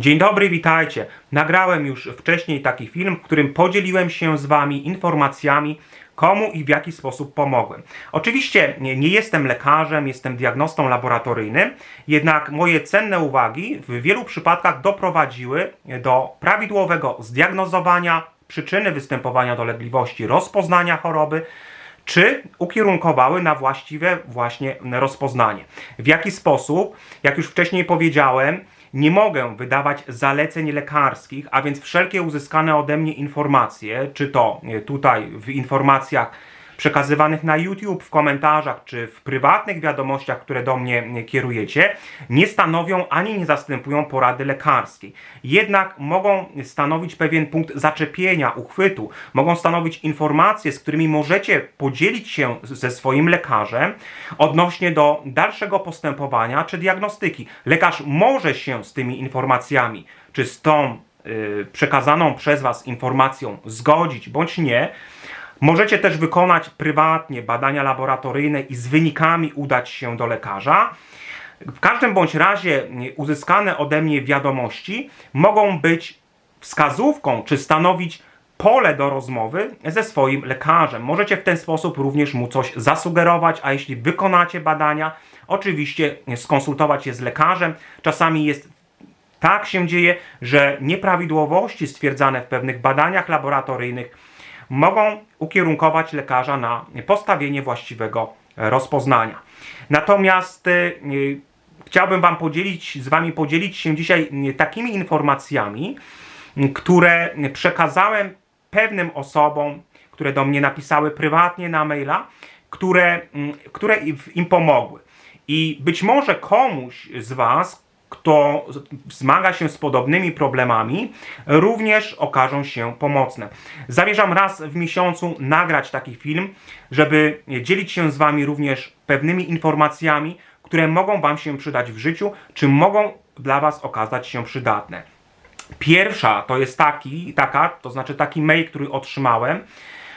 Dzień dobry, witajcie. Nagrałem już wcześniej taki film, w którym podzieliłem się z Wami informacjami, komu i w jaki sposób pomogłem. Oczywiście nie, jestem lekarzem, jestem diagnostą laboratoryjnym, jednak moje cenne uwagi w wielu przypadkach doprowadziły do prawidłowego zdiagnozowania przyczyny występowania dolegliwości, rozpoznania choroby, czy ukierunkowały na właściwe właśnie rozpoznanie. W jaki sposób, jak już wcześniej powiedziałem, nie mogę wydawać zaleceń lekarskich, a więc wszelkie uzyskane ode mnie informacje, czy to e, tutaj w informacjach przekazywanych na YouTube, w komentarzach, czy w prywatnych wiadomościach, które do mnie e, kierujecie, nie stanowią ani nie zastępują porady lekarskiej. Jednak mogą stanowić pewien punkt zaczepienia, uchwytu, mogą stanowić informacje, z którymi możecie podzielić się ze swoim lekarzem odnośnie do dalszego postępowania czy diagnostyki. Lekarz może się z tymi informacjami, czy z tą y, przekazaną przez Was informacją zgodzić bądź nie. Możecie też wykonać prywatnie badania laboratoryjne i z wynikami udać się do lekarza. W każdym bądź razie y, uzyskane ode mnie wiadomości mogą być wskazówką, czy stanowić pole do rozmowy ze swoim lekarzem. Możecie w ten sposób również mu coś zasugerować, a jeśli wykonacie badania, oczywiście skonsultować je z lekarzem. Czasami jest tak się dzieje, że nieprawidłowości stwierdzane w pewnych badaniach laboratoryjnych mogą ukierunkować lekarza na postawienie właściwego rozpoznania. Natomiast y, y, chciałbym Wam podzielić, z Wami podzielić się dzisiaj y, takimi informacjami, które przekazałem pewnym osobom, które do mnie napisały prywatnie na maila, które, które im pomogły. I być może komuś z Was, kto zmaga się z podobnymi problemami, również okażą się pomocne. Zamierzam raz w miesiącu nagrać taki film, żeby dzielić się z Wami również pewnymi informacjami, które mogą Wam się przydać w życiu, czy mogą dla Was okazać się przydatne. Pierwsza to jest taki, taka, to znaczy taki mail, który otrzymałem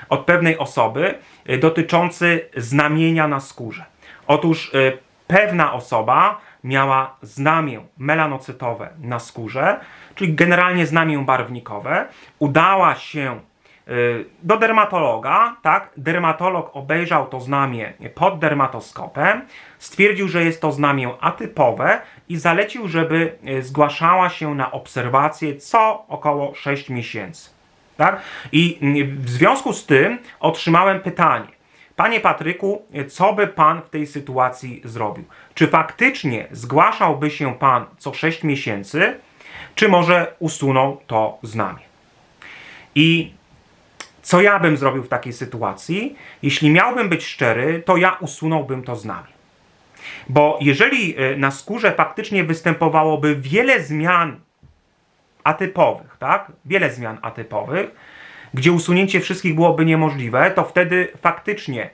od pewnej osoby y, dotyczący znamienia na skórze. Otóż y, pewna osoba miała znamię melanocytowe na skórze, czyli generalnie znamię barwnikowe. Udała się y, do dermatologa, tak? Dermatolog obejrzał to znamię pod dermatoskopem, stwierdził, że jest to znamię atypowe i zalecił, żeby y, zgłaszała się na obserwację co około 6 miesięcy. Tak? I y, w związku z tym otrzymałem pytanie. Panie Patryku, co by pan w tej sytuacji zrobił? Czy faktycznie zgłaszałby się pan co 6 miesięcy, czy może usunął to znamie? I co ja bym zrobił w takiej sytuacji? Jeśli miałbym być szczery, to ja usunąłbym to znamie. Bo jeżeli y, na skórze faktycznie występowałoby wiele zmian atypowych, tak? Wiele zmian atypowych, gdzie usunięcie wszystkich byłoby niemożliwe, to wtedy faktycznie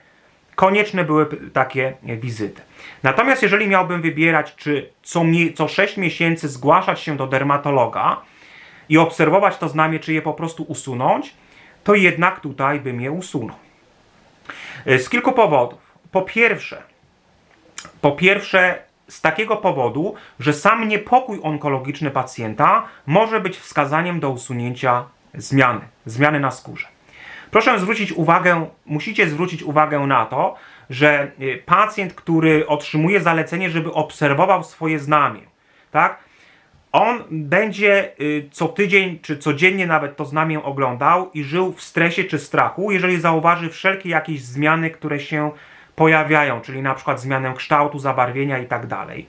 konieczne były takie wizyty. Natomiast jeżeli miałbym wybierać, czy co, mi, co 6 miesięcy zgłaszać się do dermatologa i obserwować to znamie, czy je po prostu usunąć, to jednak tutaj bym je usunął. Y, Z kilku powodów. Po pierwsze, po pierwsze, z takiego powodu, że sam niepokój onkologiczny pacjenta może być wskazaniem do usunięcia zmiany, zmiany na skórze. Proszę zwrócić uwagę, musicie zwrócić uwagę na to, że y, pacjent, który otrzymuje zalecenie, żeby obserwował swoje znamie, tak? On będzie y, co tydzień czy codziennie nawet to znamię oglądał i żył w stresie czy strachu, jeżeli zauważy wszelkie jakieś zmiany, które się pojawiają, czyli na przykład zmianę kształtu, zabarwienia i tak dalej.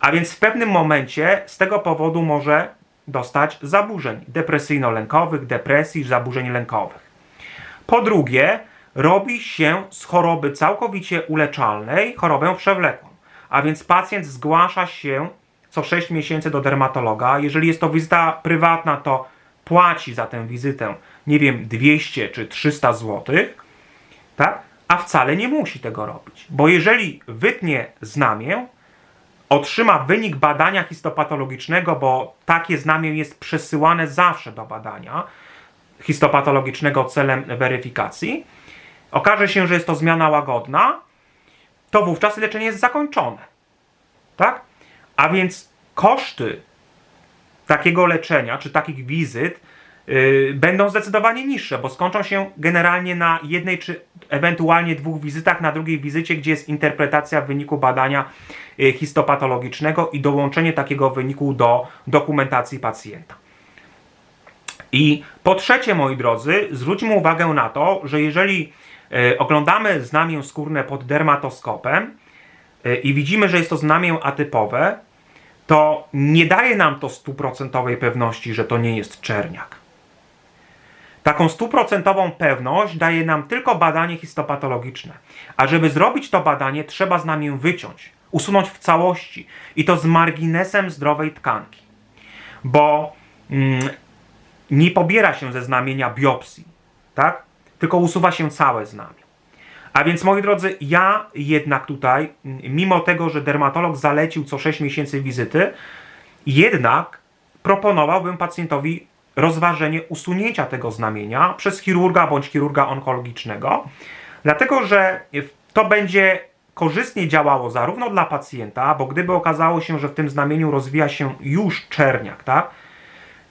A więc w pewnym momencie z tego powodu może dostać zaburzeń depresyjno-lękowych, depresji, zaburzeń lękowych. Po drugie, robi się z choroby całkowicie uleczalnej chorobę przewlekłą. A więc pacjent zgłasza się co 6 miesięcy do dermatologa. Jeżeli jest to wizyta prywatna, to płaci za tę wizytę, nie wiem, 200 czy 300 zł, tak? A wcale nie musi tego robić. Bo jeżeli wytnie znamię, otrzyma wynik badania histopatologicznego, bo takie znamię jest przesyłane zawsze do badania histopatologicznego celem weryfikacji, okaże się, że jest to zmiana łagodna, to wówczas leczenie jest zakończone. Tak? A więc koszty takiego leczenia czy takich wizyt będą zdecydowanie niższe, bo skończą się generalnie na jednej czy ewentualnie dwóch wizytach, na drugiej wizycie, gdzie jest interpretacja wyniku badania yy, histopatologicznego i dołączenie takiego wyniku do dokumentacji pacjenta. I po trzecie, moi drodzy, zwróćmy uwagę na to, że jeżeli e, oglądamy znamię skórne pod dermatoskopem i widzimy, że jest to znamię atypowe, to nie daje nam to stuprocentowej pewności, że to nie jest czerniak. Taką stuprocentową pewność daje nam tylko badanie histopatologiczne. A żeby zrobić to badanie, trzeba znamię wyciąć, usunąć w całości i to z marginesem zdrowej tkanki. Bo mm, nie pobiera się ze znamienia biopsji, tak? Tylko usuwa się całe znamię. A więc, moi drodzy, ja jednak tutaj, m, mimo tego, że dermatolog zalecił co 6 miesięcy wizyty, jednak proponowałbym pacjentowi rozważenie usunięcia tego znamienia przez chirurga bądź chirurga onkologicznego, dlatego że to będzie korzystnie działało zarówno dla pacjenta, bo gdyby okazało się, że w tym znamieniu rozwija się już czerniak, tak?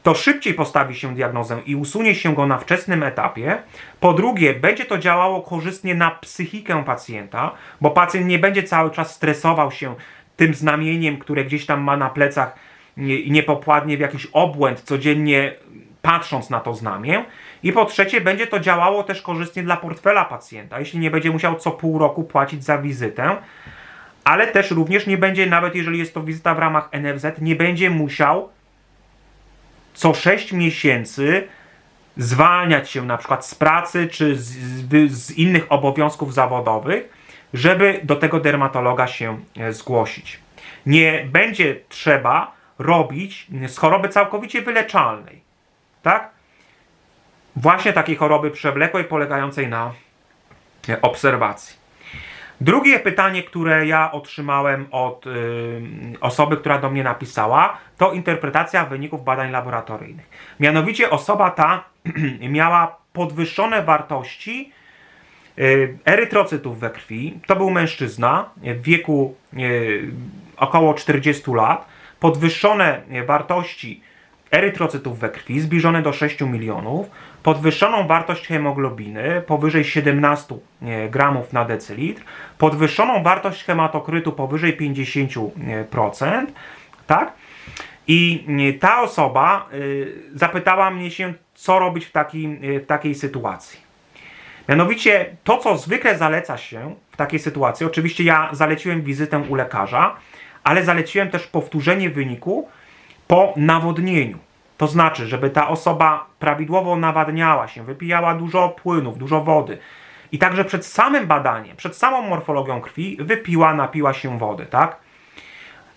to szybciej postawi się diagnozę i usunie się go na wczesnym etapie. Po drugie, będzie to działało korzystnie na psychikę pacjenta, bo pacjent nie będzie cały czas stresował się tym znamieniem, które gdzieś tam ma na plecach i nie popładnie w jakiś obłęd codziennie patrząc na to znamię. I po trzecie, będzie to działało też korzystnie dla portfela pacjenta, jeśli nie będzie musiał co pół roku płacić za wizytę, ale też również nie będzie, nawet jeżeli jest to wizyta w ramach NFZ, nie będzie musiał co 6 miesięcy zwalniać się na przykład z pracy czy z, z, z, innych obowiązków zawodowych, żeby do tego dermatologa się e, zgłosić. Nie będzie trzeba robić z choroby całkowicie wyleczalnej. Tak? Właśnie takiej choroby przewlekłej polegającej na obserwacji. Drugie pytanie, które ja otrzymałem od y, osoby, która do mnie napisała, to interpretacja wyników badań laboratoryjnych. Mianowicie osoba ta miała podwyższone wartości y, erytrocytów we krwi. To był mężczyzna w wieku y, około 40 lat. Podwyższone wartości erytrocytów we krwi zbliżone do 6 milionów, podwyższoną wartość hemoglobiny powyżej 17 gramów na decylitr, podwyższoną wartość hematokrytu powyżej 50%, tak? I ta osoba y, zapytała mnie się, co robić w, takim, y, w takiej sytuacji. Mianowicie to, co zwykle zaleca się w takiej sytuacji, oczywiście ja zaleciłem wizytę u lekarza, ale zaleciłem też powtórzenie wyniku po nawodnieniu. To znaczy, żeby ta osoba prawidłowo nawadniała się, wypijała dużo płynów, dużo wody. I także przed samym badaniem, przed samą morfologią krwi wypiła, napiła się wody, tak?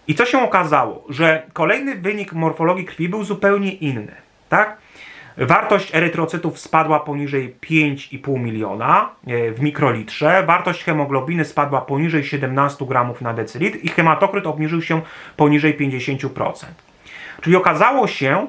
I co się okazało? Że kolejny wynik morfologii krwi był zupełnie inny, tak? Wartość erytrocytów spadła poniżej 5,5 miliona e, w mikrolitrze, wartość hemoglobiny spadła poniżej 17 gramów na decylitr i hematokryt obniżył się poniżej 50%. Czyli okazało się,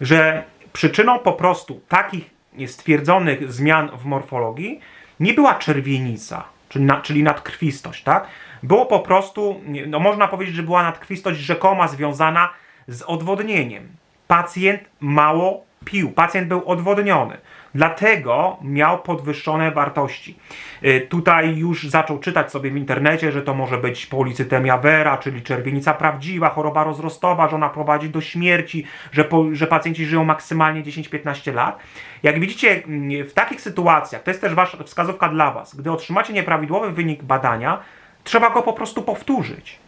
że przyczyną po prostu takich stwierdzonych zmian w morfologii nie była czerwienica, czyli, na, czyli nadkrwistość, tak? Było po prostu, no można powiedzieć, że była nadkrwistość rzekoma związana z odwodnieniem. Pacjent mało pił, pacjent był odwodniony. Dlatego miał podwyższone wartości. Y, tutaj już zaczął czytać sobie w internecie, że to może być policytemia vera, czyli czerwienica prawdziwa, choroba rozrostowa, że ona prowadzi do śmierci, że, po, że pacjenci żyją maksymalnie 10-15 lat. Jak widzicie, mm, w takich sytuacjach, to jest też wasza wskazówka dla Was, gdy otrzymacie nieprawidłowy wynik badania, trzeba go po prostu powtórzyć.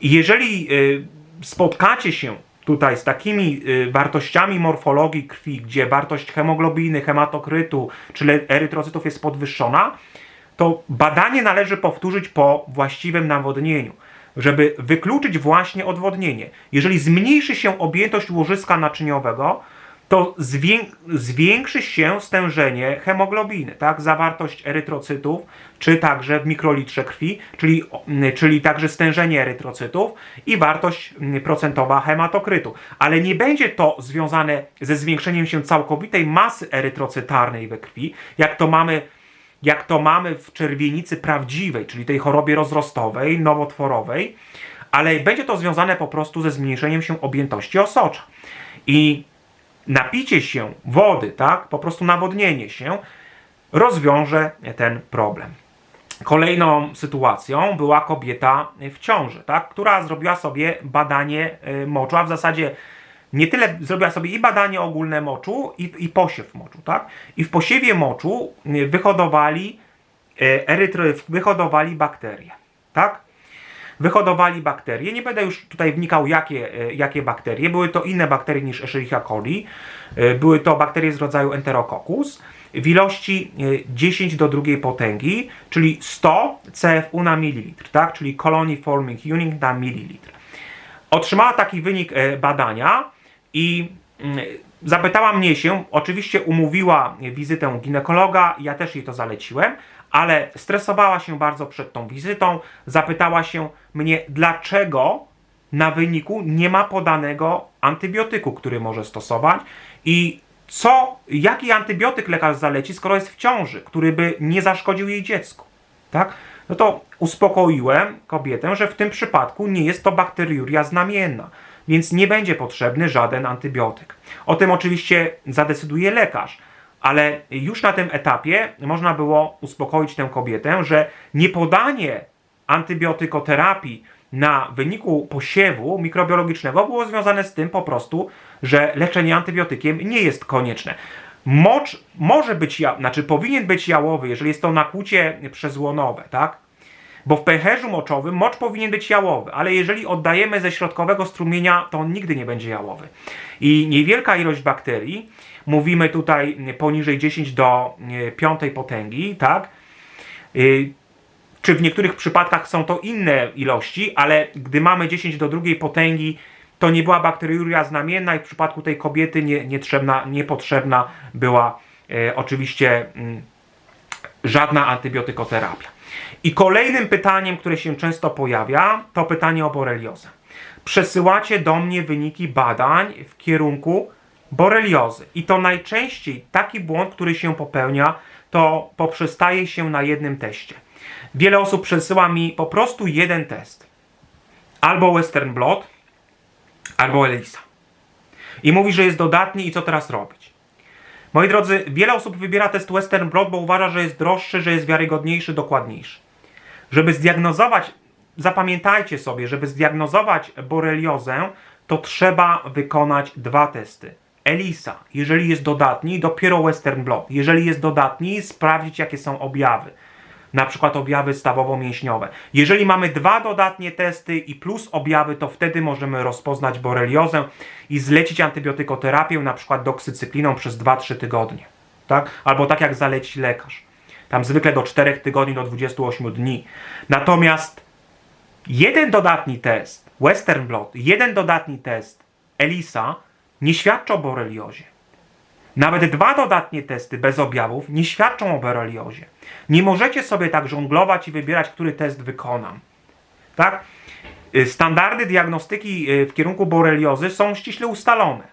Jeżeli y, spotkacie się tutaj z takimi y, wartościami morfologii krwi, gdzie wartość hemoglobiny, hematokrytu czy erytrocytów jest podwyższona, to badanie należy powtórzyć po właściwym nawodnieniu, żeby wykluczyć właśnie odwodnienie. Jeżeli zmniejszy się objętość łożyska naczyniowego, to zwiększy się stężenie hemoglobiny, tak? Zawartość erytrocytów, czy także w mikrolitrze krwi, czyli, czyli także stężenie erytrocytów i wartość procentowa hematokrytu. Ale nie będzie to związane ze zwiększeniem się całkowitej masy erytrocytarnej we krwi, jak to mamy jak to mamy w czerwienicy prawdziwej, czyli tej chorobie rozrostowej, nowotworowej, ale będzie to związane po prostu ze zmniejszeniem się objętości osocza. I napicie się wody, tak, po prostu nawodnienie się, rozwiąże ten problem. Kolejną sytuacją była kobieta w ciąży, tak, która zrobiła sobie badanie y, moczu, a w zasadzie nie tyle zrobiła sobie i badanie ogólne moczu, i, i posiew moczu, tak? I w posiewie moczu y, wyhodowali y, erytry, wyhodowali bakterie, tak? Wyhodowali bakterie. Nie będę już tutaj wnikał, jakie, y, jakie bakterie. Były to inne bakterie niż Escherichia coli. Y, Były to bakterie z rodzaju Enterococcus w ilości y, 10 do drugiej potęgi, czyli 100 CFU na mililitr, tak? Czyli Colony Forming Unit na mililitr. Otrzymała taki wynik e, badania i mm, zapytała mnie się, oczywiście umówiła wizytę ginekologa, ja też jej to zaleciłem, ale stresowała się bardzo przed tą wizytą, zapytała się mnie, dlaczego na wyniku nie ma podanego antybiotyku, który może stosować i co, jaki antybiotyk lekarz zaleci, skoro jest w ciąży, który by nie zaszkodził jej dziecku, tak? No to uspokoiłem kobietę, że w tym przypadku nie jest to bakteriuria znamienna, więc nie będzie potrzebny żaden antybiotyk. O tym oczywiście zadecyduje lekarz, ale już na tym etapie można było uspokoić tę kobietę, że niepodanie antybiotykoterapii na wyniku posiewu mikrobiologicznego było związane z tym po prostu, że leczenie antybiotykiem nie jest konieczne. Mocz może być, ja, znaczy powinien być jałowy, jeżeli jest to nakłucie przezłonowe, tak? Bo w pęcherzu moczowym mocz powinien być jałowy, ale jeżeli oddajemy ze środkowego strumienia, to on nigdy nie będzie jałowy. I niewielka ilość bakterii, mówimy tutaj poniżej 10 do 5 potęgi, tak? Y, czy w niektórych przypadkach są to inne ilości, ale gdy mamy 10 do drugiej potęgi, to nie była bakteriuria znamienna i w przypadku tej kobiety nie, nietrzebna, niepotrzebna była e, oczywiście mm, żadna antybiotykoterapia. I kolejnym pytaniem, które się często pojawia, to pytanie o boreliozę. Przesyłacie do mnie wyniki badań w kierunku boreliozy. I to najczęściej taki błąd, który się popełnia, to poprzestaje się na jednym teście. Wiele osób przesyła mi po prostu jeden test. Albo Western Blot, albo Elisa. I mówi, że jest dodatni i co teraz robić. Moi drodzy, wiele osób wybiera test Western Blot, bo uważa, że jest droższy, że jest wiarygodniejszy, dokładniejszy. Żeby zdiagnozować, zapamiętajcie sobie, żeby zdiagnozować boreliozę, to trzeba wykonać dwa testy. Elisa, jeżeli jest dodatni, dopiero Western Blot. Jeżeli jest dodatni, sprawdzić jakie są objawy na przykład objawy stawowo-mięśniowe. Jeżeli mamy dwa dodatnie testy i plus objawy, to wtedy możemy rozpoznać boreliozę i zlecić antybiotykoterapię, na przykład doksycykliną przez 2-3 tygodnie. Tak? Albo tak jak zaleci lekarz. Tam zwykle do 4 tygodni, do 28 dni. Natomiast jeden dodatni test, Western Blot, jeden dodatni test, ELISA, świadczy o boreliozie. Nawet dwa dodatnie testy bez objawów nie świadczą o boreliozie. Nie możecie sobie tak żonglować i wybierać, który test wykonam. Tak? Y, Standardy diagnostyki y, w kierunku boreliozy są ściśle ustalone.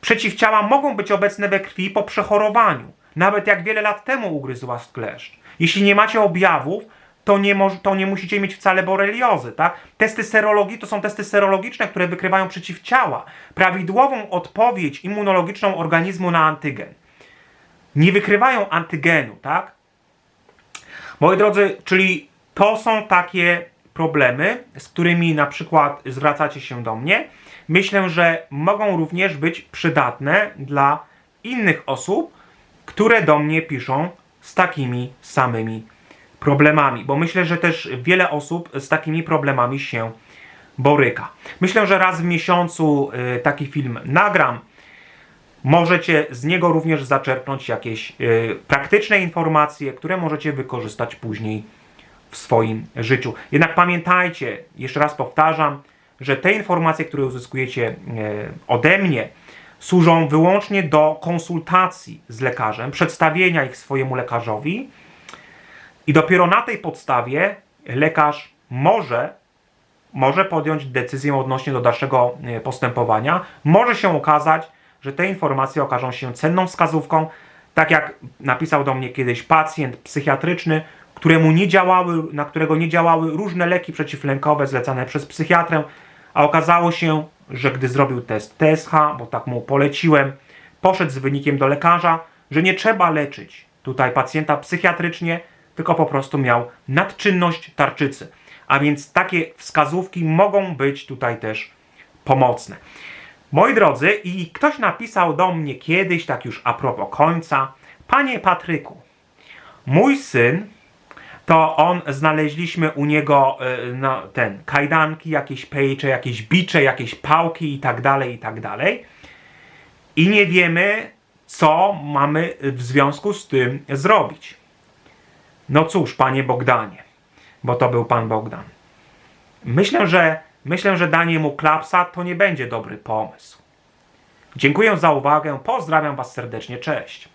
Przeciwciała mogą być obecne we krwi po przechorowaniu, nawet jak wiele lat temu ugryzł was kleszcz. Jeśli nie macie objawów, to nie, to nie musicie mieć wcale boreliozy, tak? Testy serologii to są testy serologiczne, które wykrywają przeciwciała, prawidłową odpowiedź immunologiczną organizmu na antygen. Nie wykrywają antygenu, tak? Moi drodzy, czyli to są takie problemy, z którymi na przykład zwracacie się do mnie. Myślę, że mogą również być przydatne dla innych osób, które do mnie piszą z takimi samymi problemami, bo myślę, że też wiele osób z takimi problemami się boryka. Myślę, że raz w miesiącu y, taki film nagram. Możecie z niego również zaczerpnąć jakieś y, praktyczne informacje, które możecie wykorzystać później w swoim życiu. Jednak pamiętajcie, jeszcze raz powtarzam, że te informacje, które uzyskujecie y, ode mnie, służą wyłącznie do konsultacji z lekarzem, przedstawienia ich swojemu lekarzowi i dopiero na tej podstawie lekarz może, może podjąć decyzję odnośnie do dalszego e, postępowania. Może się okazać, że te informacje okażą się cenną wskazówką. Tak jak napisał do mnie kiedyś pacjent psychiatryczny, któremu nie działały, na którego nie działały różne leki przeciwlękowe zlecane przez psychiatrę, a okazało się, że gdy zrobił test TSH, bo tak mu poleciłem, poszedł z wynikiem do lekarza, że nie trzeba leczyć tutaj pacjenta psychiatrycznie, tylko po prostu miał nadczynność tarczycy. A więc takie wskazówki mogą być tutaj też pomocne. Moi drodzy, i ktoś napisał do mnie kiedyś, tak już a propos końca, Panie Patryku, mój syn, to on znaleźliśmy u niego no, ten kajdanki, jakieś pejcze, jakieś bicze, jakieś pałki i tak dalej, i tak dalej. I nie wiemy, co mamy w związku z tym zrobić. No cóż, panie Bogdanie, bo to był pan Bogdan. Myślę, że myślę, że danie mu klapsa to nie będzie dobry pomysł. Dziękuję za uwagę, pozdrawiam was serdecznie, cześć.